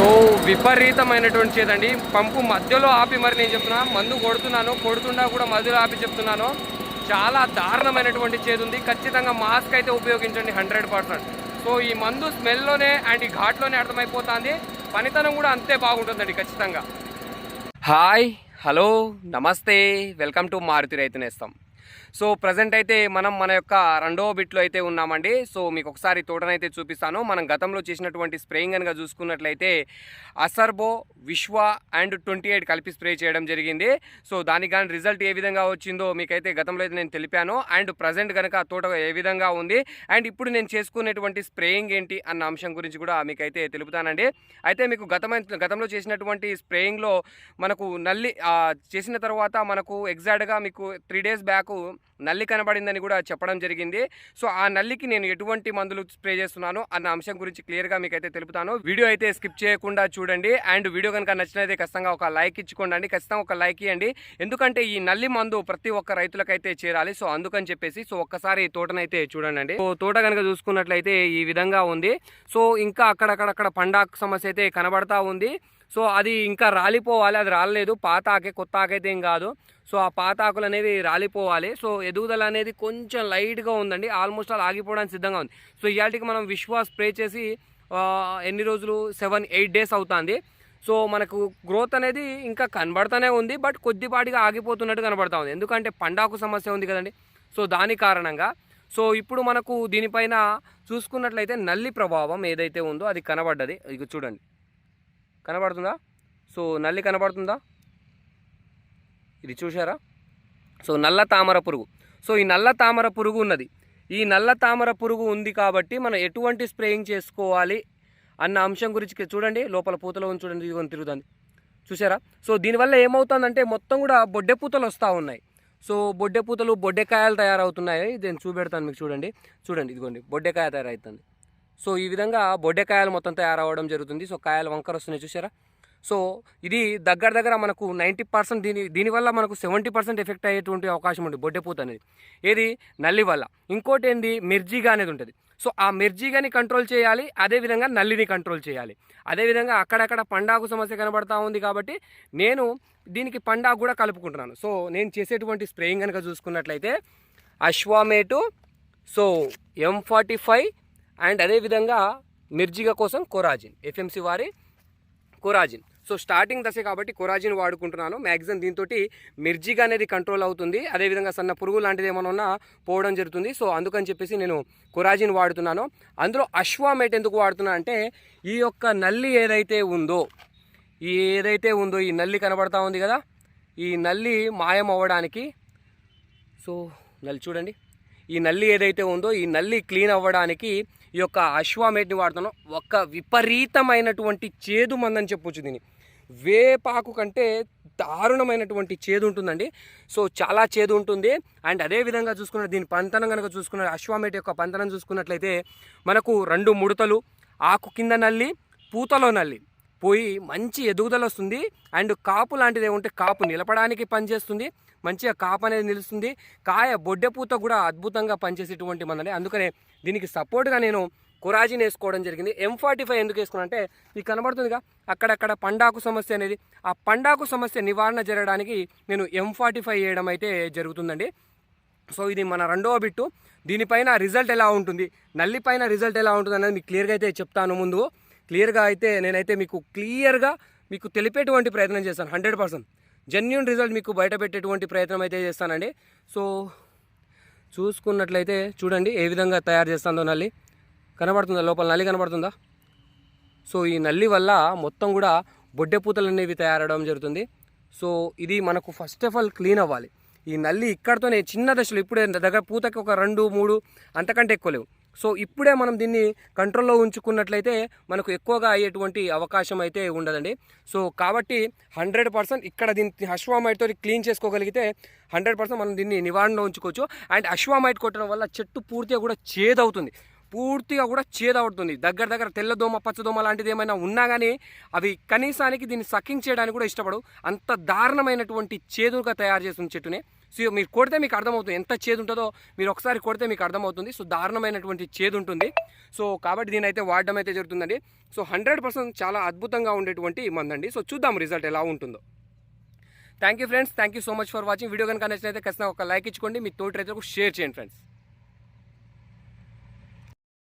So విపరీతమైనటువంటి చేదండి. పంపు మధ్యలో ఆపి మరి నేను చెప్తున్నా మందు కొడుతున్నాను కొడుతుండా కూడా మధ్యలో ఆపి చెప్తున్నాను. చాలా దారుణమైనటువంటి చేదు ఉంది ఖచ్చితంగా మాస్క్ అయితే ఉపయోగించండి హండ్రెడ్ పర్సెంట్. సో ఈ మందు స్మెల్లోనే అండ్ ఈ ఘాట్లోనే అర్థమైపోతుంది. పనితనం కూడా అంతే బాగుంటుందండి ఖచ్చితంగా. హాయ్ హలో నమస్తే welcome to Maruthi Raithu Nestham. So present అయితే మనం మన యొక్క రెండవ బిట్లో అయితే ఉన్నామండి. సో మీకు ఒకసారి తోటనైతే చూపిస్తాను. మనం గతంలో చేసినటువంటి స్ప్రేయింగ్ కనుక చూసుకున్నట్లయితే అసర్బో విశ్వ అండ్ ట్వంటీ ఎయిట్ కలిపి స్ప్రే చేయడం జరిగింది. సో దానికి కానీ రిజల్ట్ ఏ విధంగా వచ్చిందో మీకైతే గతంలో అయితే నేను తెలిపాను. అండ్ ప్రజెంట్ కనుక తోట ఏ విధంగా ఉంది? అండ్ ఇప్పుడు నేను చేసుకునేటువంటి స్ప్రేయింగ్ ఏంటి అన్న అంశం గురించి కూడా మీకైతే తెలుపుతానండి. అయితే మీకు గతమైన గతంలో చేసినటువంటి స్ప్రేయింగ్లో మనకు నల్లి చేసిన తర్వాత మనకు ఎగ్జాక్ట్గా మీకు త్రీ డేస్ బ్యాక్ నల్లి కనబడిందని కూడా చెప్పడం జరిగింది. సో ఆ నల్లికి నేను ఎటువంటి మందులు స్ప్రే చేస్తున్నాను అన్న అంశం గురించి క్లియర్గా మీకైతే తెలుపుతాను. వీడియో అయితే స్కిప్ చేయకుండా చూడండి. అండ్ వీడియో కనుక నచ్చినైతే ఖచ్చితంగా ఒక లైక్ ఇచ్చుకోండి. ఖచ్చితంగా ఒక లైక్ ఇవ్వండి ఎందుకంటే ఈ నల్లి మందు ప్రతి ఒక్క రైతులకైతే చేరాలి. సో అందుకని చెప్పేసి సో ఒక్కసారి ఈ తోటనైతే చూడండి సో తోట కనుక చూసుకున్నట్లయితే ఈ విధంగా ఉంది. సో ఇంకా అక్కడక్కడక్కడ పండాకు సమస్య అయితే కనబడతా ఉంది. సో అది ఇంకా రాలిపోవాలి అది రాలేదు పాత ఆకే కొత్త ఆకైతే ఏం కాదు. సో ఆ పాత ఆకులు అనేవి రాలిపోవాలి. సో ఎదుగుదల అనేది కొంచెం లైట్గా ఉందండి. ఆల్మోస్ట్ అలా ఆగిపోవడానికి సిద్ధంగా ఉంది. సో ఇవాటికి మనం విశ్వాస్ స్ప్రే చేసి ఎన్ని రోజులు? సెవెన్ ఎయిట్ డేస్ అవుతుంది. సో మనకు గ్రోత్ అనేది ఇంకా కనబడుతూనే ఉంది. బట్ కొద్దిపాటిగా ఆగిపోతున్నట్టు కనబడతా ఉంది. ఎందుకంటే పండాకు సమస్య ఉంది కదండి. సో దాని కారణంగా. సో ఇప్పుడు మనకు దీనిపైన చూసుకున్నట్లయితే నల్లి ప్రభావం ఏదైతే ఉందో అది కనబడ్డది. ఇక చూడండి. కనబడుతుందా? సో నల్లి కనబడుతుందా? ఇది చూసారా సో నల్ల తామర పురుగు. సో ఈ నల్ల తామర పురుగు ఉన్నది. ఈ నల్ల తామర పురుగు ఉంది కాబట్టి మనం ఎటువంటి స్ప్రేయింగ్ చేసుకోవాలి అన్న అంశం గురించి చూడండి. లోపల పూతలో ఉంది చూడండి ఇదిగోని తిరుగుతుంది. చూసారా సో దీనివల్ల ఏమవుతుందంటే మొత్తం కూడా బొడ్డె పూతలు వస్తూ ఉన్నాయి. సో బొడ్డె పూతలు బొడ్డెకాయలు తయారవుతున్నాయి. నేను చూపెడతాను మీకు చూడండి. చూడండి ఇదిగోండి బొడ్డెకాయ తయారవుతుంది. సో ఈ విధంగా బొడ్డెకాయలు మొత్తం తయారవడం జరుగుతుంది. సో కాయలు వంకర వస్తున్నాయి చూసారా సో ఇది దగ్గర దగ్గర మనకు నైంటీ పర్సెంట్ దీని దీనివల్ల మనకు సెవెంటీ పర్సెంట్ ఎఫెక్ట్ అయ్యేటువంటి అవకాశం ఉంది బొడ్డెపూత అనేది. ఏది? నల్లి వల్ల. ఇంకోటి ఏంది? మిర్జీగా అనేది ఉంటుంది. సో ఆ మిర్జీగాని కంట్రోల్ చేయాలి అదేవిధంగా నల్లిని కంట్రోల్ చేయాలి. అదేవిధంగా అక్కడక్కడ పండాకు సమస్య కనబడతా ఉంది కాబట్టి నేను దీనికి పండాకు కూడా కలుపుకుంటున్నాను. సో నేను చేసేటువంటి స్ప్రేయింగ్ కనుక చూసుకున్నట్లయితే అశ్వామేటు so M forty five and అదేవిధంగా మిర్జిగా కోసం కొరాజిన్ ఎఫ్ఎంసి వారి కొరాజిన్. సో స్టార్టింగ్ దశ కాబట్టి కొరాజిన్ వాడుకుంటున్నాను. మ్యాక్సిమం దీంతో మిర్జిగా అనేది కంట్రోల్ అవుతుంది. అదేవిధంగా సన్న పురుగు లాంటిది ఏమైనా ఉన్నా పోవడం జరుగుతుంది. సో అందుకని చెప్పేసి నేను కొరాజిన్ వాడుతున్నాను. అందులో అశ్వామేట్ ఎందుకు వాడుతున్నా అంటే ఈ యొక్క నల్లి ఏదైతే ఉందో ఈ ఏదైతే ఉందో ఈ నల్లి కనబడతా ఉంది కదా ఈ నల్లి మాయం అవ్వడానికి. సో నల్లి చూడండి. ఈ నల్లి ఏదైతే ఉందో ఈ నల్లి క్లీన్ అవ్వడానికి ఈ యొక్క అశ్వామేట్ని వాడుతున్నాం. ఒక విపరీతమైనటువంటి చేదు మందని చెప్పొచ్చు దీన్ని. వేపాకు కంటే దారుణమైనటువంటి చేదు ఉంటుందండి. సో చాలా చేదు ఉంటుంది. అండ్ అదే విధంగా చూసుకున్న దీని పంతనం కనుక చూసుకున్న అశ్వామేట్ యొక్క పంతనం చూసుకున్నట్లయితే మనకు రెండు ముడతలు ఆకు కింద నల్లి పూతలో నల్లి. పోయి మంచి ఎదుగుదల వస్తుంది. అండ్ కాపు లాంటిది ఏముంటే కాపు నిలపడానికి పనిచేస్తుంది. మంచిగా కాపు అనేది నిలుస్తుంది. కాయ బొడ్డెపూత కూడా అద్భుతంగా పనిచేసేటువంటి మందండి అందుకనే దీనికి సపోర్ట్గా నేను కొరాజిన్ వేసుకోవడం జరిగింది. ఎం ఫార్టీ ఫైవ్ ఎందుకు వేసుకున్నా అంటే మీకు కనబడుతుందిగా? అక్కడక్కడ పండాకు సమస్య అనేది. ఆ పండాకు సమస్య నివారణ జరగడానికి నేను ఎం ఫార్టీ ఫైవ్ వేయడం అయితే జరుగుతుందండి. సో ఇది మన రెండవ బిట్టు. దీనిపైన రిజల్ట్ ఎలా ఉంటుంది? నల్లి పైన రిజల్ట్ ఎలా ఉంటుంది అనేది మీకు క్లియర్గా అయితే చెప్తాను ముందు. క్లియర్గా అయితే నేనైతే మీకు క్లియర్గా మీకు తెలిపేటువంటి ప్రయత్నం చేస్తాను హండ్రెడ్ పర్సెంట్. జెన్యున్ రిజల్ట్ మీకు బయట పెట్టేటువంటి ప్రయత్నం అయితే చేస్తానండి. సో చూసుకున్నట్లయితే చూడండి ఏ విధంగా తయారు చేస్తుందో నల్లి. కనబడుతుందా? లోపల నల్లి కనబడుతుందా? సో ఈ నల్లి వల్ల మొత్తం కూడా బొడ్డె పూతలు అనేవి తయారవడం జరుగుతుంది. సో ఇది మనకు ఫస్ట్ ఆఫ్ ఆల్ క్లీన్ అవ్వాలి. ఈ నల్లి ఇక్కడతోనే చిన్న దశలో ఇప్పుడే దగ్గర పూతకి ఒక రెండు మూడు అంతకంటే ఎక్కువ లేవు. సో ఇప్పుడే మనం దీన్ని కంట్రోల్లో ఉంచుకున్నట్లయితే మనకు ఎక్కువగా అయ్యేటువంటి అవకాశం అయితే ఉండదండి. సో కాబట్టి హండ్రెడ్ పర్సెంట్ ఇక్కడ దీన్ని అశ్వామైట్తో క్లీన్ చేసుకోగలిగితే హండ్రెడ్ పర్సెంట్ మనం దీన్ని నివారణలో ఉంచుకోవచ్చు. అండ్ అశ్వామైట్ కొట్టడం వల్ల చెట్టు పూర్తిగా కూడా చేదవుతుంది. పూర్తిగా కూడా చేదవుతుంది దగ్గర దగ్గర తెల్లదోమ పచ్చదోమ లాంటిది ఏమైనా ఉన్నా కానీ అవి కనీసానికి దీన్ని సకింగ్ చేయడానికి కూడా ఇష్టపడు అంత దారుణమైనటువంటి చేదుగా తయారు చేస్తుంది చెట్టుని. సో మీరు కొడితే మీకు అర్థమవుతుంది ఎంత చేదు ఉంటుందో మీరు ఒకసారి కొడితే మీకు అర్థమవుతుంది. సో దారుణమైనటువంటి చేదు ఉంటుంది సో కాబట్టి దీని అయితే వాడడం అయితే జరుగుతుందండి. సో హండ్రెడ్ పర్సెంట్ చాలా అద్భుతంగా ఉండేటువంటి మందండి. సో చూద్దాం రిజల్ట్ ఎలా ఉంటుందో. Thank you friends. Thank you so much for watching. Video కనుక నచ్చినైతే ఖచ్చితంగా ఒక లైక్ ఇచ్చుకోండి. మీ తోటి రైతులకు షేర్ చేయండి ఫ్రెండ్స్.